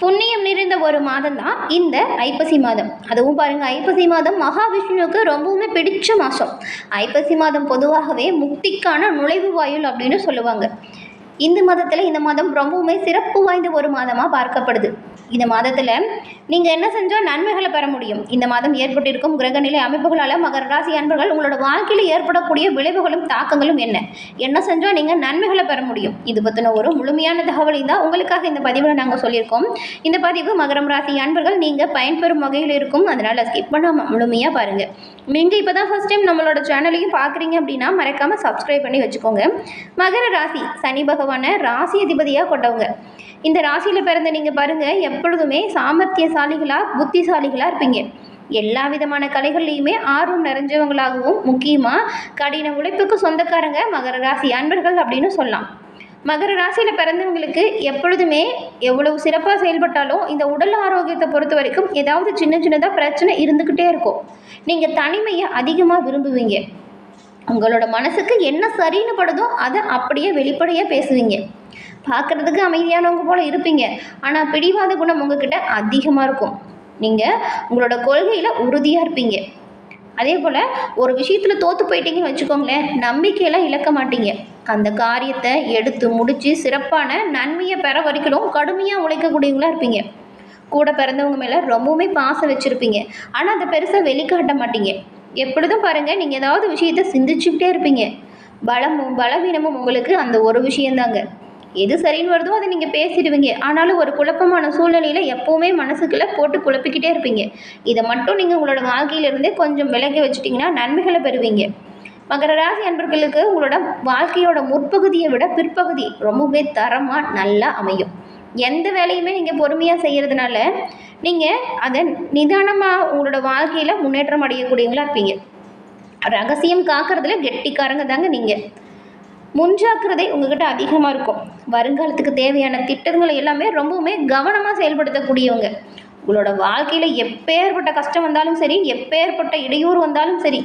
புண்ணியம் நிறைந்த ஒரு மாதம் தான் இந்த ஐப்பசி மாதம். அதுவும் பாருங்க ஐப்பசி மாதம் மகாவிஷ்ணுவுக்கு ரொம்பவுமே பிடிச்ச மாதம். ஐப்பசி மாதம் பொதுவாகவே முக்திக்கான நுழைவு வாயில் அப்படின்னு சொல்லுவாங்க. இந்து மதத்தில் இந்த மாதம் ரொம்பவுமே சிறப்பு வாய்ந்த ஒரு மாதமாக பார்க்கப்படுது. இந்த மாதத்தில் நீங்கள் என்ன செஞ்சால் நன்மைகளை பெற முடியும்? இந்த மாதம் ஏற்பட்டிருக்கும் கிரகநிலை அமைப்புகளால் மகர ராசி அன்பர்கள் உங்களோட வாழ்க்கையில் ஏற்படக்கூடிய விளைவுகளும் தாக்கங்களும் என்ன? என்ன செஞ்சால் நீங்கள் நன்மைகளை பெற முடியும்? இது பற்றின ஒரு முழுமையான தகவலை தான் உங்களுக்காக இந்த பதிவில் நாங்கள் சொல்லியிருக்கோம். இந்த பதிவு மகரம் ராசி அன்பர்கள் நீங்கள் பயன்பெறும் வகையில் இருக்கும். அதனால் ஸ்கிப் பண்ணாமல் முழுமையாக பாருங்கள் நீங்கள் இப்போ தான் ஃபஸ்ட் டைம் நம்மளோட சேனலையும் பார்க்குறீங்க அப்படின்னா மறக்காமல் சப்ஸ்கிரைப் பண்ணி வச்சுக்கோங்க. மகர ராசி சனி பகவான் ராசி அதிபதியாக கொண்டவங்க. இந்த ராசியில் பிறந்த நீங்கள் பாருங்கள் எப்பொழுதுமே சாமர்த்தியசாலிகளாக புத்திசாலிகளாக இருப்பீங்க. எல்லா விதமான கலைகள்லையுமே ஆர்வம் நிறைஞ்சவங்களாகவும் முக்கியமாக கடின உழைப்புக்கு சொந்தக்காரங்க மகர ராசி அன்பர்கள் அப்படின்னு சொல்லலாம். மகர ராசியில் பிறந்தவங்களுக்கு எப்பொழுதுமே எவ்வளவு சிறப்பாக செயல்பட்டாலும் இந்த உடல் ஆரோக்கியத்தை பொறுத்த வரைக்கும் ஏதாவது சின்ன சின்னதாக பிரச்சனை இருந்துக்கிட்டே இருக்கும். நீங்கள் தனிமையை அதிகமாக விரும்புவீங்க. உங்களோட மனசுக்கு என்ன சரின்னு படுதோ அதை அப்படியே வெளிப்படையாக பேசுவீங்க. பார்க்குறதுக்கு அமைதியானவங்க போல் இருப்பீங்க. ஆனால் பிடிவாத குணம் உங்ககிட்ட அதிகமாக இருக்கும். நீங்கள் உங்களோட கொள்கையில் உறுதியாக இருப்பீங்க. அதே போல் ஒரு விஷயத்தில் தோற்று போயிட்டீங்கன்னு வச்சுக்கோங்களேன் நம்பிக்கையெல்லாம் இழக்க மாட்டீங்க. அந்த காரியத்தை எடுத்து முடித்து சிறப்பான நன்மையை பெற வரைக்கும் கடுமையாக உழைக்கக்கூடியவங்களாக இருப்பீங்க. கூட பிறந்தவங்க மேலே ரொம்பவுமே பாசம் வச்சுருப்பீங்க. ஆனால் அதை பெருசாக வெளிக்காட்ட மாட்டீங்க. எப்பொழுதும் பாருங்கள் நீங்கள் ஏதாவது விஷயத்தை சிந்திச்சுக்கிட்டே இருப்பீங்க. பலமும் பலவீனமும் உங்களுக்கு அந்த ஒரு விஷயந்தாங்க. எது சரின்னு வருதோ அதை நீங்கள் பேசிடுவீங்க. ஆனாலும் ஒரு குழப்பமான சூழ்நிலையில் எப்போவுமே மனசுக்குள்ளே போட்டு குழப்பிக்கிட்டே இருப்பீங்க. இதை மட்டும் நீங்கள் உங்களோட வாழ்க்கையிலிருந்தே கொஞ்சம் விலகி வச்சுட்டிங்கன்னா நன்மைகளை பெறுவீங்க. மகர ராசி அன்பர்களுக்கு உங்களோட வாழ்க்கையோட முற்பகுதியை விட பிற்பகுதி ரொம்பவே தரமாக நல்லா அமையும். எந்த வேலையுமே நீங்கள் பொறுமையாக செய்கிறதுனால நீங்கள் அதை நிதானமாக உங்களோட வாழ்க்கையில் முன்னேற்றம் அடையக்கூடியவங்களா இருப்பீங்க. ரகசியம் காக்கிறதுல கெட்டிக்காரங்க தாங்க நீங்கள் முன்ஜாக்கிரதை உங்ககிட்ட அதிகமாக இருக்கும். வருங்காலத்துக்கு தேவையான திட்டங்களை எல்லாமே ரொம்பவுமே கவனமாக செயல்படுத்தக்கூடியவங்க. உங்களோட வாழ்க்கையில் எப்பேற்பட்ட கஷ்டம் வந்தாலும் சரி எப்பேற்பட்ட இடையூறு வந்தாலும் சரி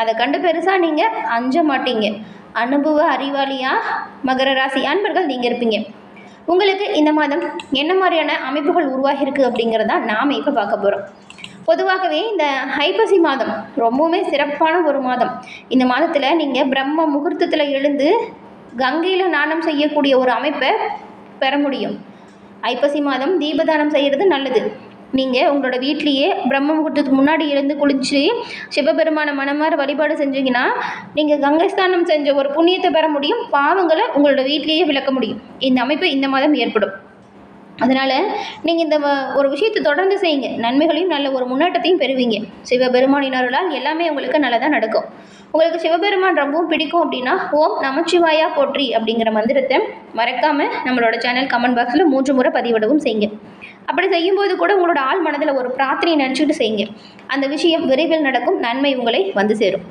அதை கண்டு பெருசாக நீங்கள் அஞ்ச மாட்டீங்க. அனுபவ அறிவாளியாக மகர ராசி அன்பர்கள் நீங்கள் இருப்பீங்க. உங்களுக்கு இந்த மாதம் என்ன மாதிரியான அமைப்புகள் உருவாகியிருக்கு அப்படிங்கிறதா நாம் இப்போ பார்க்க போகிறோம் பொதுவாகவே இந்த ஐப்பசி மாதம் ரொம்பவுமே சிறப்பான ஒரு மாதம். இந்த மாதத்தில் நீங்கள் பிரம்ம முகூர்த்தத்தில் எழுந்து கங்கையில் நாணம் செய்யக்கூடிய ஒரு அமைப்பை பெற முடியும். ஐப்பசி மாதம் தீபதானம் செய்கிறது நல்லது. நீங்கள் உங்களோட வீட்லேயே பிரம்ம முகூர்த்தத்துக்கு முன்னாடி எழுந்து குளிச்சு சிவபெருமான மனமார வழிபாடு செஞ்சீங்கன்னா நீங்கள் கங்கை ஸ்நானம் செஞ்ச ஒரு புண்ணியத்தை பெற முடியும் பாவங்களை உங்களோட வீட்லேயே விளக்க முடியும். இந்த அமைப்பு இந்த மாதம் ஏற்படும். அதனால் நீங்கள் இந்த வ- ஒரு விஷயத்தை தொடர்ந்து செய்யுங்க. நன்மைகளையும் நல்ல ஒரு முன்னேற்றத்தையும் பெறுவீங்க. சிவபெருமானின் அருளால் எல்லாமே உங்களுக்கு நல்லதாக நடக்கும். உங்களுக்கு சிவபெருமான் ரொம்பவும் பிடிக்கும் அப்படின்னா ஓம் நமச்சிவாயா போற்றி அப்படிங்கிற மந்திரத்தை மறக்காமல் நம்மளோட சேனல் கமெண்ட் பாக்ஸில் மூன்று முறை பதிவிடவும் செய்யுங்க. அப்படி செய்யும்போது கூட உங்களோட ஆள் மனதில் ஒரு பிரார்த்தனை நினச்சிட்டு செய்யுங்க. அந்த விஷயம் விரைவில் நடக்கும். நன்மை உங்களை வந்து சேரும்.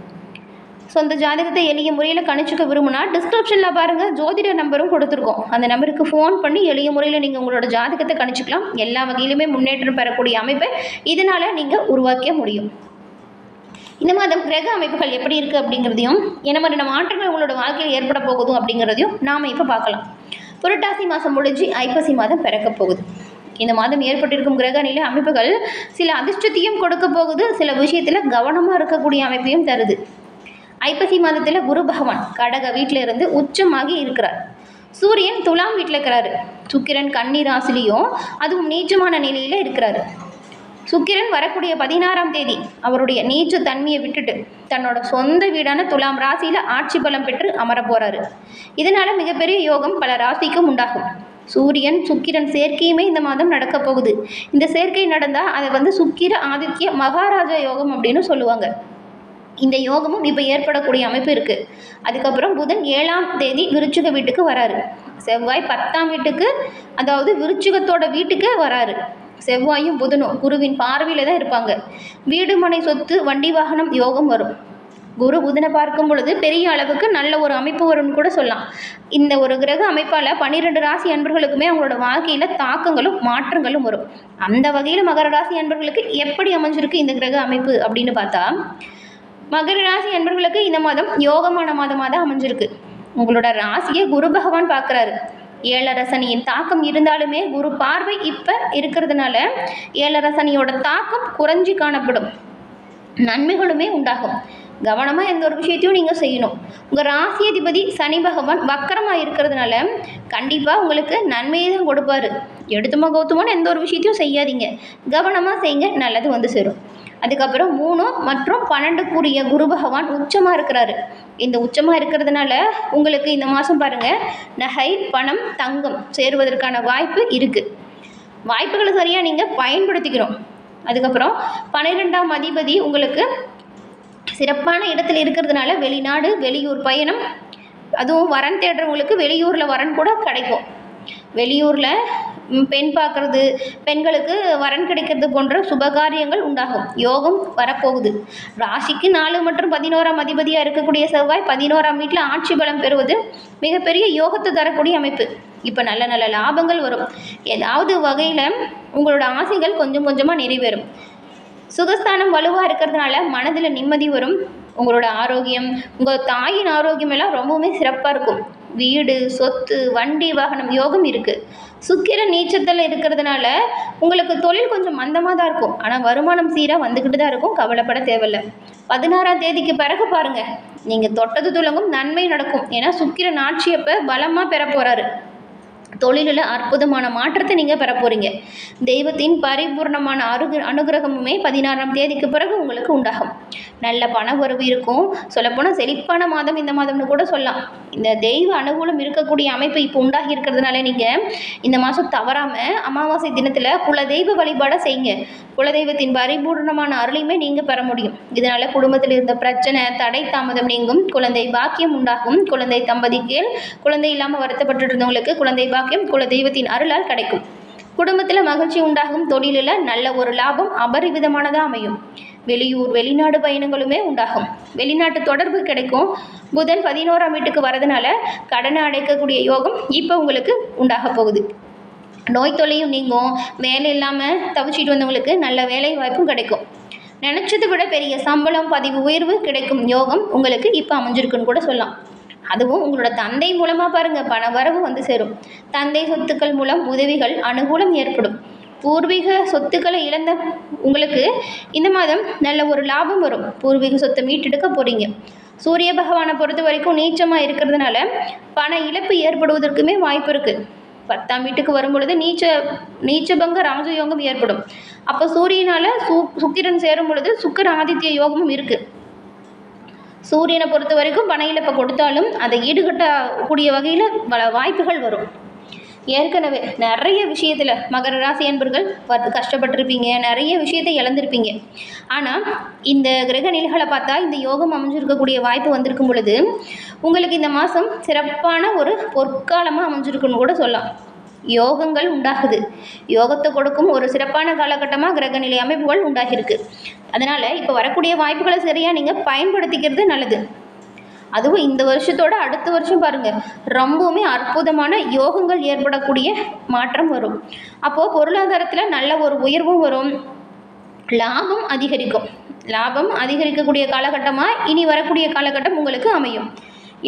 சொந்த ஜாதகத்தை எளிய முறையில் கணிச்சுக்க விரும்புனா டிஸ்கிரிப்ஷனில் பாருங்கள் ஜோதிட நம்பரும் கொடுத்துருக்கோம். அந்த நம்பருக்கு ஃபோன் பண்ணி எளிய முறையில் நீங்கள் உங்களோட ஜாதகத்தை கணிச்சுக்கலாம். எல்லா வகையிலுமே முன்னேற்றம் பெறக்கூடிய அமைப்பை இதனால் நீங்கள் உருவாக்க முடியும். இந்த மாதம் கிரக அமைப்புகள் எப்படி இருக்குது அப்படிங்கிறதையும் என்ன மாதிரியான மாற்றங்கள் உங்களோட வாழ்க்கையில் ஏற்பட போகுதும் அப்படிங்கிறதையும் நாம் இப்போ பார்க்கலாம். புரட்டாசி மாதம் முடிஞ்சு ஐப்பசி மாதம் பிறக்க போகுது. இந்த மாதம் ஏற்பட்டிருக்கும் கிரக நிலை அமைப்புகள் சில அதிர்ஷ்டத்தையும் கொடுக்க போகுது. சில விஷயத்தில் கவனமாக இருக்கக்கூடிய அமைப்பையும் தருது. ஐப்பசி மாதத்தில் குரு பகவான் கடக வீட்டில் இருந்து உச்சமாகி இருக்கிறார். சூரியன் துலாம் வீட்டில் இருக்கிறாரு. சுக்கிரன் கன்னி ராசிலையும் அதுவும் நீச்சமான நிலையில் இருக்கிறாரு. சுக்கிரன் வரக்கூடிய பதினாறாம் தேதி அவருடைய நீச்ச தன்மையை விட்டுட்டு தன்னோட சொந்த வீடான துலாம் ராசியில் ஆட்சி பலம் பெற்று அமர போறாரு. இதனால மிகப்பெரிய யோகம் பல ராசிக்கும் உண்டாகும். சூரியன் சுக்கிரன் சேர்க்கையுமே இந்த மாதம் நடக்க போகுது. இந்த சேர்க்கை நடந்தால் அதை வந்து சுக்கிர ஆதித்ய மகாராஜா யோகம் அப்படின்னு சொல்லுவாங்க. இந்த யோகமும் இப்போ ஏற்படக்கூடிய அமைப்பு இருக்குது அதுக்கப்புறம் புதன் ஏழாம் தேதி விருச்சிக வீட்டுக்கு வராரு. செவ்வாய் பத்தாம் வீட்டுக்கு அதாவது விருச்சிகத்தோட வீட்டுக்கு வராரு. செவ்வாயும் புதனும் குருவின் பார்வையில் தான் இருப்பாங்க. வீடு மனை சொத்து வண்டி வாகனம் யோகம் வரும். குரு புதனை பார்க்கும் பொழுது பெரிய அளவுக்கு நல்ல ஒரு அமைப்பு வரும்னு கூட சொல்லலாம். இந்த ஒரு கிரக அமைப்பால் பன்னிரெண்டு ராசி அன்பர்களுக்குமே அவங்களோட வாழ்க்கையில் தாக்கங்களும் மாற்றங்களும் வரும். அந்த வகையில் மகர ராசி அன்பர்களுக்கு எப்படி அமைஞ்சிருக்கு இந்த கிரக அமைப்பு அப்படின்னு பார்த்தா மகர ராசி அன்பர்களுக்கு இந்த மாதம் யோகமான மாதமாக தான் அமைஞ்சிருக்கு. உங்களோட ராசியை குரு பகவான் பார்க்குறாரு. ஏழரசனியின் தாக்கம் இருந்தாலுமே குரு பார்வை இப்போ இருக்கிறதுனால ஏழரசனியோட தாக்கம் குறைஞ்சி காணப்படும். நன்மைகளுமே உண்டாகும். கவனமாக எந்த ஒரு விஷயத்தையும் நீங்கள் செய்யணும். உங்கள் ராசி அதிபதி சனி பகவான் வக்கரமாக இருக்கிறதுனால கண்டிப்பாக உங்களுக்கு நன்மையை தான் கொடுப்பார். எடுத்துமா கௌத்தமான எந்த ஒரு விஷயத்தையும் செய்யாதீங்க. கவனமாக செய்யுங்க நல்லது வந்து சேரும். அதுக்கப்புறம் மூணு மற்றும் பன்னெண்டுக்குரிய குரு பகவான் உச்சமாக இருக்கிறாரு. இந்த உச்சமாக இருக்கிறதுனால உங்களுக்கு இந்த மாதம் பாருங்கள் நகை பணம் தங்கம் சேருவதற்கான வாய்ப்பு இருக்குது வாய்ப்புகளை சரியாக நீங்கள் பயன்படுத்திக்கணும். அதுக்கப்புறம் பன்னிரெண்டாம் அதிபதி உங்களுக்கு சிறப்பான இடத்துல இருக்கிறதுனால வெளிநாடு வெளியூர் பயணம் அதுவும் வரன் தேடுறவங்களுக்கு வெளியூரில் வரன் கூட கிடைக்கும். வெளியூரில் பெண் பார்க்கறது பெண்களுக்கு வரன் கிடைக்கிறது போன்ற சுபகாரியங்கள் உண்டாகும். யோகம் வரப்போகுது. ராசிக்கு நாலு மற்றும் பதினோராம் அதிபதியாக இருக்கக்கூடிய செவ்வாய் பதினோராம் வீட்டில் ஆட்சி பலம் பெறுவது மிகப்பெரிய யோகத்தை தரக்கூடிய அமைப்பு. இப்போ நல்ல நல்ல லாபங்கள் வரும். ஏதாவது வகையில் உங்களோட ஆசைகள் கொஞ்சம் கொஞ்சமாக நிறைவேறும். சுகஸ்தானம் வலுவாக இருக்கிறதுனால மனதில் நிம்மதி வரும். உங்களோட ஆரோக்கியம் உங்கள் தாயின் ஆரோக்கியம் எல்லாம் ரொம்பவுமே சிறப்பாக இருக்கும். வீடு சொத்து வண்டி வாகனம் யோகம் இருக்குது சுக்கிர நீச்சத்தில் இருக்கிறதுனால உங்களுக்கு தொழில் கொஞ்சம் மந்தமாக தான் இருக்கும். ஆனால் வருமானம் சீராக வந்துக்கிட்டு தான் இருக்கும். கவலைப்பட தேவையில்லை. பதினாறாம் தேதிக்கு பிறகு பாருங்கள் நீங்கள் தொட்டது துலங்கும் நன்மை நடக்கும். ஏன்னா சுக்கிர ஆட்சி அப்போ பலமாக பெற போகிறாரு தொழிலில் அற்புதமான மாற்றத்தை நீங்கள் பெற போகிறீங்க தெய்வத்தின் பரிபூர்ணமான அருகு அனுகிரகமுமே பதினாறாம் தேதிக்கு பிறகு உங்களுக்கு உண்டாகும். நல்ல பண உறவு இருக்கும். சொல்லப்போனால் செழிப்பான மாதம் இந்த மாதம்னு கூட சொல்லலாம். இந்த தெய்வ அனுகூலம் இருக்கக்கூடிய அமைப்பு இப்போ உண்டாகி இருக்கிறதுனால நீங்கள் இந்த மாதம் தவறாமல் அமாவாசை தினத்தில் குலதெய்வ வழிபாடை செய்யுங்க. குலதெய்வத்தின் பரிபூர்ணமான அருளையுமே நீங்கள் பெற முடியும். இதனால் குடும்பத்தில் இருந்த பிரச்சனை தடை தாமதம் நீங்கும். குழந்தை பாக்கியம் உண்டாகும். குழந்தை தம்பதிக்கு குழந்தை இல்லாமல் வருத்தப்பட்டு இருந்தவங்களுக்கு குழந்தை பாக்கியம் குலதெய்வத்தின் அருளால் கிடைக்கும். குடும்பத்தில் மகிழ்ச்சி உண்டாகும் தொழிலில் நல்ல ஒரு லாபம் அபரிவிதமானதாக அமையும். வெளியூர் வெளிநாடு பயணங்களுமே உண்டாகும். வெளிநாட்டு தொடர்பு கிடைக்கும். புதன் பதினோராம் வீட்டுக்கு வரதுனால கடனை அடைக்கக்கூடிய யோகம் இப்போ உங்களுக்கு உண்டாக போகுது. நோய் தொல்லையும் நீங்கும். வேலை இல்லாமல் தவிச்சிட்டு வந்தவங்களுக்கு நல்ல வேலை வாய்ப்பும் கிடைக்கும். நினச்சதை விட பெரிய சம்பளம் பதிவு உயர்வு கிடைக்கும் யோகம் உங்களுக்கு இப்போ அமைஞ்சிருக்குன்னு கூட சொல்லலாம். அதுவும் உங்களோட தந்தை மூலமாக பாருங்கள் பண வரவு வந்து சேரும். தந்தை சொத்துக்கள் மூலம் உதவிகள் அனுகூலம் ஏற்படும். பூர்வீக சொத்துக்களை இழந்த உங்களுக்கு இந்த மாதம் நல்ல ஒரு லாபம் வரும். பூர்வீக சொத்தை மீட்டெடுக்க போகிறீங்க சூரிய பகவானை பொறுத்த வரைக்கும் நீச்சமாக இருக்கிறதுனால பண இழப்பு ஏற்படுவதற்குமே வாய்ப்பு இருக்குது பத்தாம் வீட்டுக்கு வரும் பொழுது நீச்ச நீச்சபங்க ராஜயோகம் ஏற்படும். அப்போ சூரியனால் சு சுக்கிரன் சேரும் பொழுது சுக்கர் ஆதித்ய யோகமும் இருக்குது சூரியனை பொறுத்த வரைக்கும் பண இழப்பை கொடுத்தாலும் அதை ஈடுகட்டக்கூடிய வகையில் பல வாய்ப்புகள் வரும். ஏற்கனவே நிறைய விஷயத்தில் மகர ராசி அன்பர்கள் கஷ்டப்பட்டிருப்பீங்க நிறைய விஷயத்தை இழந்திருப்பீங்க. ஆனால் இந்த கிரக நிலைகளை பார்த்தா இந்த யோகம் அமைஞ்சிருக்கக்கூடிய வாய்ப்பு வந்திருக்கும் பொழுது உங்களுக்கு இந்த மாதம் சிறப்பான ஒரு பொற்காலமாக அமைஞ்சிருக்குன்னு கூட சொல்லலாம். யோகங்கள் உண்டாகுது. யோகத்தை கொடுக்கும் ஒரு சிறப்பான காலகட்டமாக கிரகநிலை அமைப்புகள் உண்டாகியிருக்கு. அதனால் இப்போ வரக்கூடிய வாய்ப்புகளை சரியாக நீங்கள் பயன்படுத்திக்கிறது நல்லது. அதுவும் இந்த வருஷத்தோட அடுத்த வருஷம் பாருங்கள் ரொம்பவுமே அற்புதமான யோகங்கள் ஏற்படக்கூடிய மாற்றம் வரும். அப்போது பொருளாதாரத்தில் நல்ல ஒரு உயர்வும் வரும். லாபம் அதிகரிக்கும். லாபம் அதிகரிக்கக்கூடிய காலகட்டமாக இனி வரக்கூடிய காலகட்டம் உங்களுக்கு அமையும்.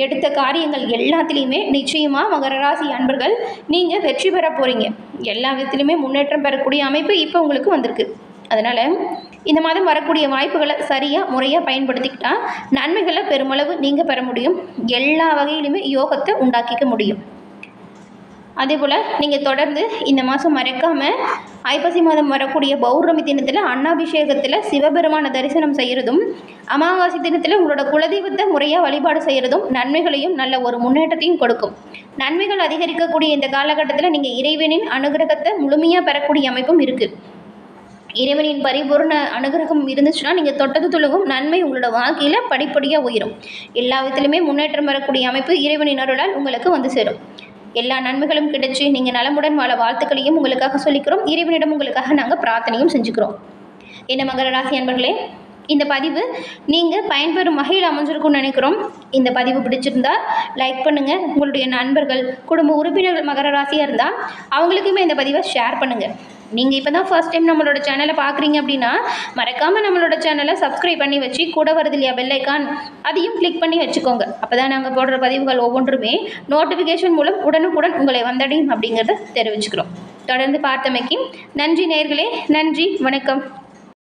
எடுத்த காரியங்கள் எல்லாத்துலேயுமே நிச்சயமாக மகர ராசி அன்பர்கள் நீங்கள் வெற்றி பெற போகிறீங்க எல்லா விதத்துலையுமே முன்னேற்றம் பெறக்கூடிய அமைப்பு இப்போ உங்களுக்கு வந்திருக்கு. அதனால் இந்த மாதம் வரக்கூடிய வாய்ப்புகளை சரியாக முறையாக பயன்படுத்திக்கிட்டால் நன்மைகளை பெருமளவு நீங்கள் பெற முடியும். எல்லா வகையிலுமே யோகத்தை உண்டாக்கிக்க முடியும். அதே போல் நீங்கள் தொடர்ந்து இந்த மாதம் மறக்காமல் ஐப்பசி மாதம் வரக்கூடிய பௌர்ணமி தினத்தில் அன்னாபிஷேகத்தில் சிவபெருமான தரிசனம் செய்கிறதும் அமாவாசை தினத்தில் உங்களோட குலதெய்வத்தை முறையாக வழிபாடு செய்கிறதும் நன்மைகளையும் நல்ல ஒரு முன்னேற்றத்தையும் கொடுக்கும். நன்மைகள் அதிகரிக்கக்கூடிய இந்த காலகட்டத்தில் நீங்கள் இறைவனின் அனுகிரகத்தை முழுமையாக பெறக்கூடிய அமைப்பும் இருக்குது இறைவனின் பரிபூர்ண அனுகிரகம் இருந்துச்சுன்னா நீங்கள் தொட்டது துலகும் நன்மை உங்களோட வாழ்க்கையில் படிப்படியாக உயரும். எல்லா விதத்திலுமே முன்னேற்றம் வரக்கூடிய அமைப்பு இறைவனின் அருளால் உங்களுக்கு வந்து சேரும். எல்லா நன்மைகளும் கிடைச்சி நீங்கள் நலமுடன் வாழ வாழ்த்துக்களையும் உங்களுக்காக சொல்லிக்கிறோம். இறைவனிடம் உங்களுக்காக நாங்கள் பிரார்த்தனையும் செஞ்சுக்கிறோம். என்ன மகர ராசி அன்பர்களே இந்த பதிவு நீங்கள் பயன்பெறும் வகையில் அமைஞ்சிருக்கும்னு நினைக்கிறோம். இந்த பதிவு பிடிச்சிருந்தா லைக் பண்ணுங்கள் உங்களுடைய நண்பர்கள் குடும்ப உறுப்பினர்கள் மகர ராசியாக இருந்தால் அவங்களுக்குமே இந்த பதிவை ஷேர் பண்ணுங்கள் நீங்கள் இப்போ தான் ஃபர்ஸ்ட் டைம் நம்மளோட சேனலை பார்க்குறீங்க அப்படின்னா மறக்காமல் நம்மளோட சேனலை சப்ஸ்கிரைப் பண்ணி வச்சு கூட வருது இல்லையா பெல்லைக்கான் அதையும் கிளிக் பண்ணி வச்சுக்கோங்க. அப்போ தான் நாங்கள் போடுற பதிவுகள் ஒவ்வொன்றுமே நோட்டிஃபிகேஷன் மூலம் உடனுக்குடன் உங்களை வந்தடையும் அப்படிங்கிறத தெரிவிச்சுக்கிறோம். தொடர்ந்து பார்த்தமைக்கு நன்றி நேர்களே. நன்றி. வணக்கம்.